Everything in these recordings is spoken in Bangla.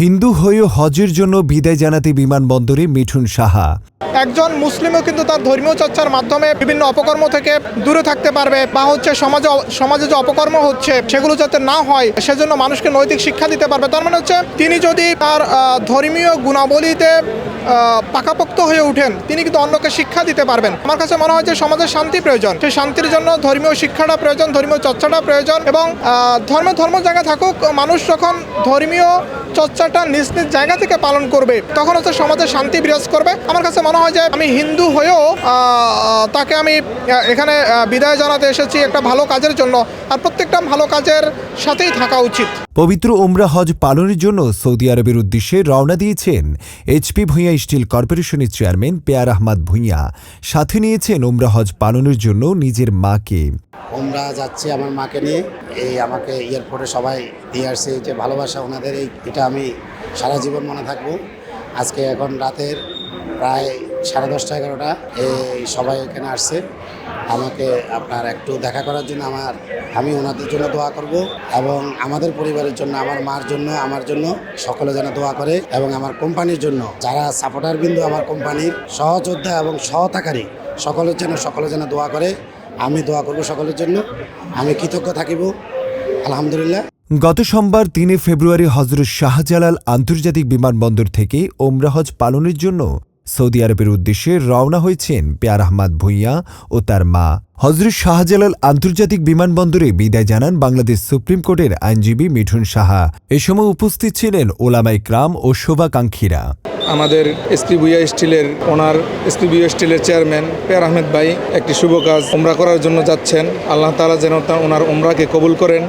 হিন্দু হয়েও হজের জন্য বিদায় জানাতে বিমানবন্দরে মিঠুন সাহা। একজন মুসলিমও কিন্তু তার ধর্মীয় চর্চার মাধ্যমে বিভিন্ন অপকর্ম থেকে দূরে থাকতে পারবে বা হচ্ছে সমাজে সমাজে যে অপকর্ম হচ্ছে সেগুলো যাতে না হয়, সেজন্য মানুষকে নৈতিক শিক্ষা দিতে পারবে। তার মানে হচ্ছে তিনি যদি তার ধর্মীয় গুণাবলীতে পাকাপোক্ত হয়ে ওঠেন, তিনি কিন্তু অন্যকে শিক্ষা দিতে পারবেন। আমার কাছে মনে হয় যে সমাজের শান্তি প্রয়োজন। সেই শান্তির জন্য ধর্মীয় শিক্ষাটা প্রয়োজন, ধর্মীয় চর্চাটা প্রয়োজন এবং ধর্মে ধর্ম জায়গা থাকুক, মানুষ যখন ধর্মীয় চর্চাটা নিজ নিজ জায়গা থেকে পালন করবে, তখন হচ্ছে সমাজে শান্তি বিরাজ করবে। আমার কাছে মনে হয় যে আমি হিন্দু হয়েও তাকে আমি এখানে বিদায় জানাতে এসেছি একটা ভালো কাজের জন্য। আর প্রত্যেকটা ভালো কাজের সাথেই থাকা উচিত। পবিত্র ওমরা হজ পালনের জন্য সৌদি আরবের উদ্দেশ্যে রওনা দিয়েছেন এইচপি ভূঁইয়া স্টিল কর্পোরেশনের চেয়ারম্যান পেয়ার আহমাদ ভূঁইয়া। সাথে নিয়েছেন ওমরা হজ পালনের জন্য নিজের মাকে। আমরা যাচ্ছি আমার মাকে নিয়ে। এই আমাকে এয়ারপোর্টে সবাই দিয়ে আসছে যে ভালোবাসা ওনাদের, এই এটা আমি সারা জীবন মনে থাকব। আজকে এখন রাতের প্রায় সাড়ে দশটা, এগারোটা, এই সবাই এখানে আসছে। আমাকে আপনার একটু দেখা করার জন্য আমার, আমি ওনাদের জন্য দোয়া করব এবং আমাদের পরিবারের জন্য, আমার মার জন্য, আমার জন্য সকলে যেন দোয়া করে এবং আমার কোম্পানির জন্য, যারা সাপোর্টার বিন্দু আমার কোম্পানির সহযোদ্ধা এবং সহতাকারী, সকলের জন্য, সকলে যেন দোয়া করে। আমি দোয়া করব সকলের জন্য। আমি কৃতজ্ঞ থাকিব। আলহামদুলিল্লাহ। গত সোমবার তিনে ফেব্রুয়ারি হজরত শাহজালাল আন্তর্জাতিক বিমানবন্দর থেকে ওমরা হজ পালনের জন্য সৌদি আরবের উদ্দেশ্যে রওনা হয়েছেন পেয়ার আহমাদ ভূঁইয়া ও তার মা। হজরত শাহজালাল আন্তর্জাতিক বিমানবন্দরে বিদায় জানান বাংলাদেশ সুপ্রিম কোর্টের আইনজীবী মিঠুন সাহা। এ সময় উপস্থিত ছিলেন ওলামাই ক্রাম ও শোভাকাঙ্ক্ষীরা। আমাদের এসপি বুয়া স্টিলের ওনার এসপি বুয়া স্টিলের চেয়ারম্যান পেয়ার আহমেদ ভাই, একটি শুভ কাজ। উমরা করার জন্য যাচ্ছেন। আল্লাহ তালা যেন ওনার উমরাকে কবুল করেন।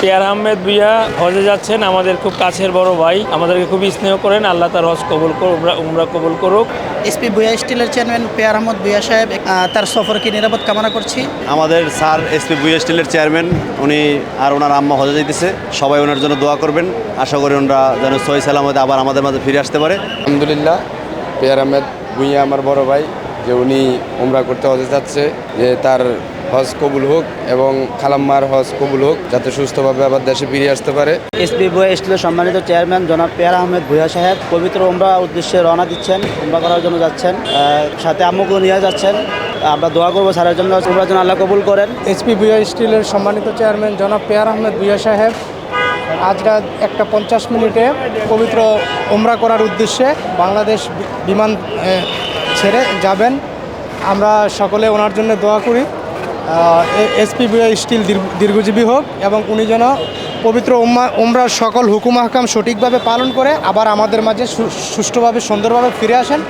পেয়ার আহমেদ ভুইয়া হজে যাচ্ছেন। আমাদের খুব কাছের বড় ভাই। আমাদেরকে খুব স্নেহ করেন। আল্লাহ তার হজ কবুল করুক উমরা কবুল করুক। এসপি ভুয়া স্টিলের চেয়ারম্যান পেয়ার আহমদ ভুয়া সাহেব তার সফরকে নিরাপদ কামনা করছি। আমাদের স্যার এসপি ভুয়া স্টিলের চেয়ারম্যান উনি আর ওনার আম্মা হজে যাইতেছে। সবাই ওনার জন্য দোয়া করবেন। আশা করি ওনারা যেন সহি সালামতে আবার আমাদের মাঝে ফিরে আসতে পারে। আলহামদুলিল্লাহ পেয়ার আহমেদ ভুইয়া আমার বড় ভাই যে উনি উমরা করতে হজে যাচ্ছে যে তার হজ কবুল হোক এবং খালাম্মার হজ কবুল হোক যাতে সুস্থভাবে আবার দেশে ফিরে আসতে পারে। এসপি বুয়া স্টিলের সম্মানিত চেয়ারম্যান জনাব পেয়ার আহমেদ ভুয়া সাহেব। পবিত্র ওমরা উদ্দেশ্যে রওনা দিচ্ছেন ওমরা করার জন্য যাচ্ছেন। সাথে আম্মুকে নিয়ে যাচ্ছেন। আমরা দোয়া করব স্যারের জন্য উমরার জন্য আল্লাহ কবুল করেন। এসপি বুয়া স্টিলের সম্মানিত চেয়ারম্যান জনাব পেয়ার আহমেদ বুয়া সাহেব আজ রাত একটা পঞ্চাশ মিনিটে পবিত্র ওমরা করার উদ্দেশ্যে বাংলাদেশ বিমান ছেড়ে যাবেন। আমরা সকলে ওনার জন্য দোয়া করি। এসপি স্টিল দীর্ঘ- দীর্ঘজীবী হোক এবং উনি যেন পবিত্র উম্মা উমরার সকল হুকুম হাকাম সঠিকভাবে পালন করে আবার আমাদের মাঝে সুষ্ঠুভাবে, সুন্দরভাবে ফিরে আসেন।